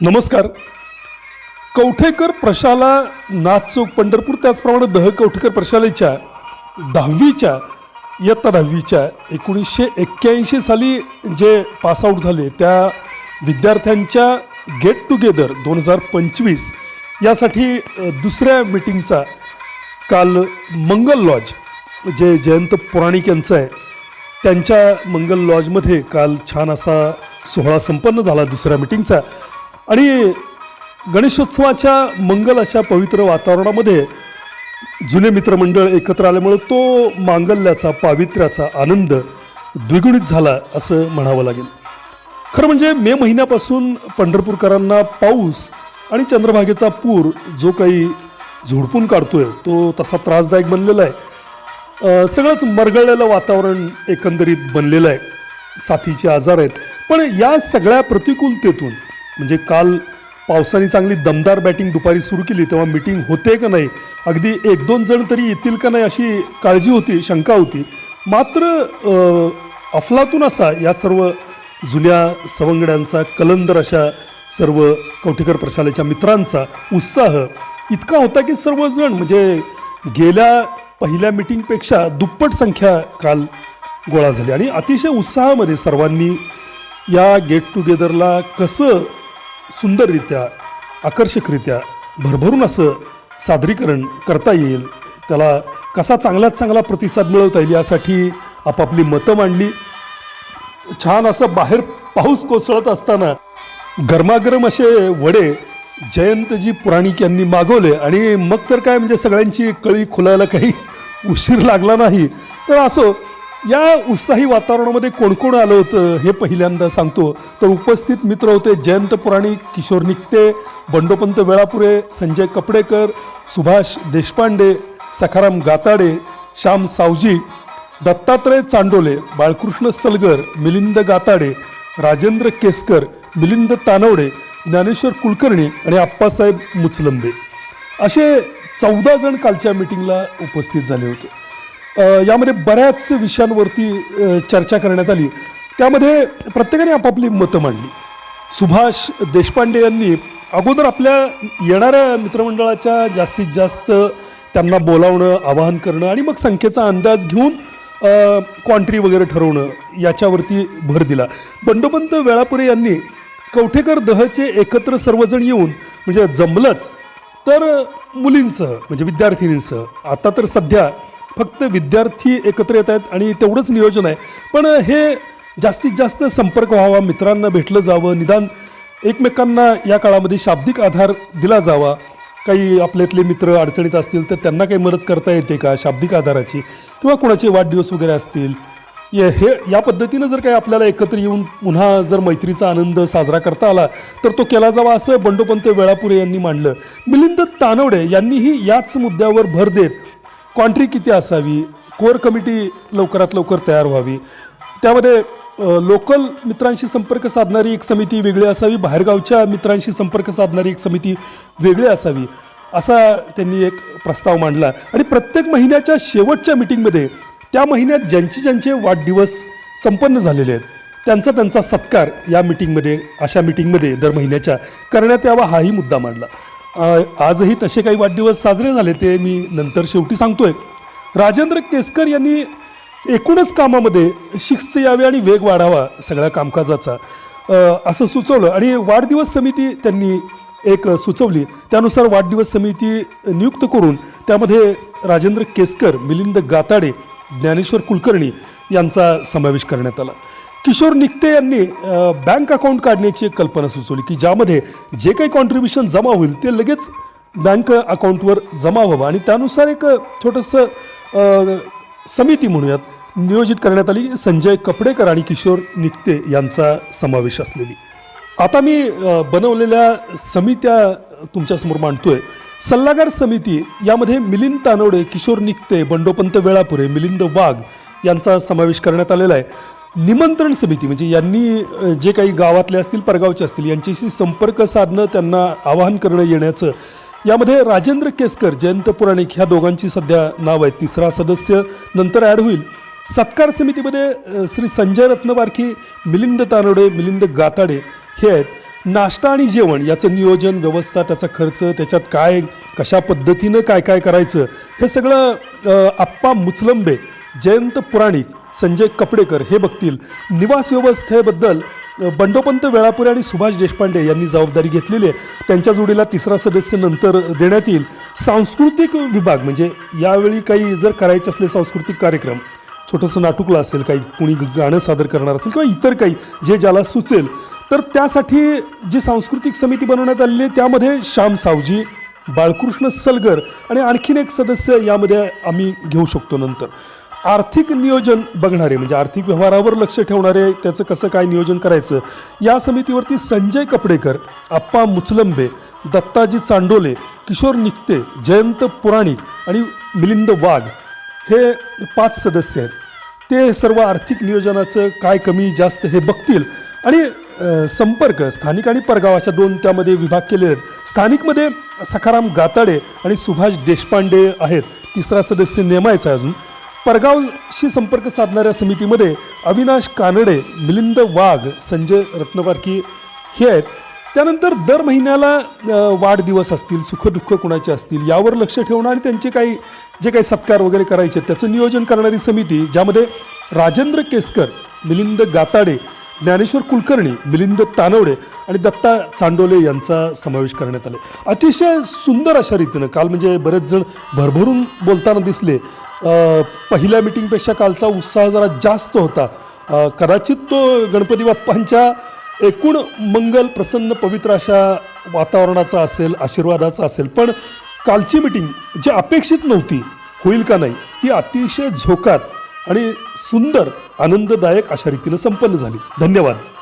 नमस्कार. कवठेकर प्रशाला नाथ चौक पंढरपूर त्याचप्रमाणे दह कवठेकर प्रशालेच्या दहावीच्या इयत्ता दहावीच्या एकोणीसशे एक्क्याऐंशी साली जे पासआउट झाले त्या विद्यार्थ्यांच्या गेट टुगेदर दोन हजार पंचवीस यासाठी दुसऱ्या मिटिंगचा काल मंगल लॉज जे जयंत पुराणिक यांचं आहे त्यांच्या मंगल लॉजमध्ये काल छान असा सोहळा संपन्न झाला दुसऱ्या मिटिंगचा आणि गणेशोत्सवाच्या मंगल अशा पवित्र वातावरणामध्ये जुने मित्रमंडळ एकत्र आल्यामुळे तो मांगल्याचा पावित्र्याचा आनंद द्विगुणित झाला असं म्हणावं लागेल. खरं म्हणजे मे महिन्यापासून पंढरपूरकरांना पाऊस आणि चंद्रभागेचा पूर जो काही झोडपून काढतोय तो तसा त्रासदायक बनलेला आहे. सगळंच मरगळलेलं वातावरण एकंदरीत बनलेलं आहे. साथीचे आजार आहेत. पण या सगळ्या प्रतिकूलतेतून म्हणजे काल पावसाने चांगली दमदार बॅटिंग दुपारी सुरू केली तेव्हा मिटिंग होते का नाही? अगदी एक दोन जण तरी येतील का नाही अशी काळजी होती शंका होती. मात्र अफलातून असा या सर्व जुन्या सवंगड्यांचा कलंदर अशा सर्व कवठेकर प्रशालेच्या मित्रांचा उत्साह इतका होता की सर्वजण म्हणजे गेल्या पहिल्या मिटिंगपेक्षा दुप्पट संख्या काल गोळा झाली. आणि अतिशय उत्साहामध्ये सर्वांनी या गेट टुगेदरला कसं सुंदररित्या आकर्षकरित्या भरभरून असं सादरीकरण करता येईल. त्याला कसा चांगल्यात चांगला प्रतिसाद मिळवता येईल यासाठी आपापली मतं मांडली. छान असं बाहेर पाऊस कोसळत असताना गरमागरम असे वडे जयंतजी पुराणिक यांनी मागवले. आणि मग तर काय म्हणजे सगळ्यांची कळी खुलायला काही उशीर लागला नाही. तर असो या उत्साही वातावरणामध्ये कोण कोण आलं होतं हे पहिल्यांदा सांगतो. तर उपस्थित मित्र होते जयंत पुराणिक किशोर निकते बंडोपंत वेळापुरे संजय कपडेकर सुभाष देशपांडे सखाराम गाताडे श्याम सावजी दत्तात्रय चांडोले बाळकृष्ण सलगर मिलिंद गाताडे राजेंद्र केसकर मिलिंद तानवडे ज्ञानेश्वर कुलकर्णी आणि आप्पासाहेब मुचलंबे. असे चौदा जण कालच्या मिटिंगला उपस्थित झाले होते. यामध्ये बऱ्याच विषयांवरती चर्चा करण्यात आली. त्यामध्ये प्रत्येकाने आपापली मतं मांडली. सुभाष देशपांडे यांनी अगोदर आपल्या येणाऱ्या मित्रमंडळाच्या जास्तीत जास्त त्यांना बोलावणं आवाहन करणं आणि मग संख्येचा अंदाज घेऊन क्वांट्री वगैरे ठरवणं याच्यावरती भर दिला. बंडोपंत वेळापुरे यांनी कवठेकर दहचे एकत्र सर्वजण येऊन म्हणजे जमलंच तर मुलींसह म्हणजे विद्यार्थिनींसह आता तर सध्या फक्त विद्यार्थी एकत्र येत आहेत आणि तेवढंच नियोजन आहे. पण हे जास्तीत जास्त संपर्क व्हावा मित्रांना भेटलं जावं निदान एकमेकांना या काळामध्ये शाब्दिक आधार दिला जावा. काही आपल्यातले मित्र अडचणीत असतील तर त्यांना काही मदत करता येते का शाब्दिक आधाराची? किंवा कोणाचे वाढदिवस वगैरे असतील? ये हे या पद्धतीनं जर काही आपल्याला एकत्र येऊन पुन्हा जर मैत्रीचा आनंद साजरा करता आला तर तो केला जावा असं बंडोपंत वेळापुरे यांनी मांडलं. मिलिंद तानवडे यांनीही याच मुद्द्यावर भर देत क्वांट्री किती असावी? कोर कमिटी लवकरात लवकर तयार व्हावी. त्यामध्ये लोकल मित्रांशी संपर्क साधणारी एक समिती वेगळी असावी. बाहेरगावच्या मित्रांशी संपर्क साधणारी एक समिती वेगळी असावी असा त्यांनी एक प्रस्ताव मांडला. आणि प्रत्येक महिन्याच्या शेवटच्या मिटिंगमध्ये त्या महिन्यात ज्यांचे ज्यांचे वाढदिवस संपन्न झालेले आहेत त्यांचा त्यांचा सत्कार या मिटिंगमध्ये अशा मिटिंगमध्ये दर महिन्याच्या करण्यात यावा हाही मुद्दा मांडला. आजही तसे काही वाढदिवस साजरे झाले ते मी नंतर शेवटी सांगतोय. राजेंद्र केसकर यांनी एकूणच कामामध्ये शिस्त यावी आणि वेग वाढावा सगळ्या कामकाजाचा. असं सुचवलं आणि वाढदिवस समिती त्यांनी एक सुचवली. त्यानुसार वाढदिवस समिती नियुक्त करून त्यामध्ये राजेंद्र केसकर मिलिंद गाताडे ज्ञानेश्वर कुलकर्णी यांचा समावेश करण्यात आला. किशोर निकते यांनी बँक अकाउंट काढण्याची एक कल्पना सुचवली की ज्यामध्ये जे काही कॉन्ट्रीब्युशन जमा होईल ते लगेच बँक अकाउंटवर जमा व्हावं. आणि त्यानुसार एक छोटंसं समिती म्हणूयात नियोजित करण्यात आली. संजय कपडेकर आणि किशोर निकते यांचा समावेश असलेली. आता मी बनवलेल्या समित्या तुमच्यासमोर मांडतोय. सल्लागार समिती यामध्ये मिलिंद तानवडे किशोर निकते बंडोपंत वेळापुरे मिलिंद वाघ यांचा समावेश करण्यात आलेला आहे. निमंत्रण समिती म्हणजे यांनी जे काही गावातले असतील परगावचे असतील यांच्याशी संपर्क साधणं त्यांना आवाहन करणं येण्याचं. यामध्ये राजेंद्र केसकर जयंत पुराणिक ह्या दोघांची सध्या नाव आहे तिसरा सदस्य नंतर ॲड होईल. सत्कार समितीमध्ये श्री संजय रत्नबारकी मिलिंद तानोडे मिलिंद गाताडे हे आहेत. नाश्ता आणि जेवण याचं नियोजन व्यवस्था त्याचा खर्च त्याच्यात काय कशा पद्धतीनं काय काय करायचं हे सगळं आप्पा मुचलंबे जयंत पुराणिक संजय कपडेकर हे बघतील. निवास व्यवस्थेबद्दल बंडोपंत वेळापुरे आणि सुभाष देशपांडे यांनी जबाबदारी घेतलेली आहे. त्यांच्या जोडीला तिसरा सदस्य नंतर देण्यात येईल. सांस्कृतिक विभाग म्हणजे यावेळी काही जर करायचे असले सांस्कृतिक कार्यक्रम छोटंसं नाटुकलं असेल काही कुणी गाणं सादर करणार असेल किंवा इतर काही जे ज्याला सुचेल तर त्यासाठी जी सांस्कृतिक समिती बनवण्यात आलेली आहे त्यामध्ये श्याम सावजी बाळकृष्ण सलगर आणि आणखीन एक सदस्य यामध्ये आम्ही घेऊ शकतो नंतर. आर्थिक नियोजन बघणारे म्हणजे आर्थिक व्यवहारावर लक्ष ठेवणारे त्याचं कसं काय नियोजन करायचं? या समितीवरती संजय कपडेकर आप्पा मुचलंबे दत्ताजी चांडोले किशोर निकते जयंत पुराणिक आणि मिलिंद वाघ हे पाच सदस्य आहेत. ते सर्व आर्थिक नियोजनाचं काय कमी जास्त हे बघतील. आणि संपर्क स्थानिक आणि परगावाच्या दोन त्यामध्ये विभाग केलेले आहेत. स्थानिकमध्ये सखाराम गाताडे आणि सुभाष देशपांडे आहेत. तिसरा सदस्य नेमायचा आहे अजून. परगावशी संपर्क साधणाऱ्या समितीमध्ये अविनाश कानडे मिलिंद वाघ संजय रत्नवारकी हे आहेत. त्यानंतर दर महिन्याला वाढदिवस असतील सुखदुःख कुणाचे असतील यावर लक्ष ठेवणं आणि त्यांचे काही जे काही सत्कार वगैरे करायचे त्याचं नियोजन करणारी समिती ज्यामध्ये राजेंद्र केसकर मिलिंद गाताडे ज्ञानेश्वर कुलकर्णी मिलिंद तानवडे आणि दत्ता चांडोले यांचा समावेश करण्यात आले अतिशय सुंदर अशा रीतीनं काल म्हणजे बरेच जण भरभरून बोलताना दिसले. पहिल्या मिटिंगपेक्षा कालचा उत्साह जरा जास्त होता. कदाचित तो गणपती बाप्पांच्या एकूण मंगल प्रसन्न पवित्र अशा वातावरणाचा असेल आशीर्वादाचा असेल पण कालची मिटिंग जी अपेक्षित नव्हती होईल का नाही ती अतिशय झोकात आणि सुंदर आनंददायक अशा रीतीनं संपन्न झाली. धन्यवाद.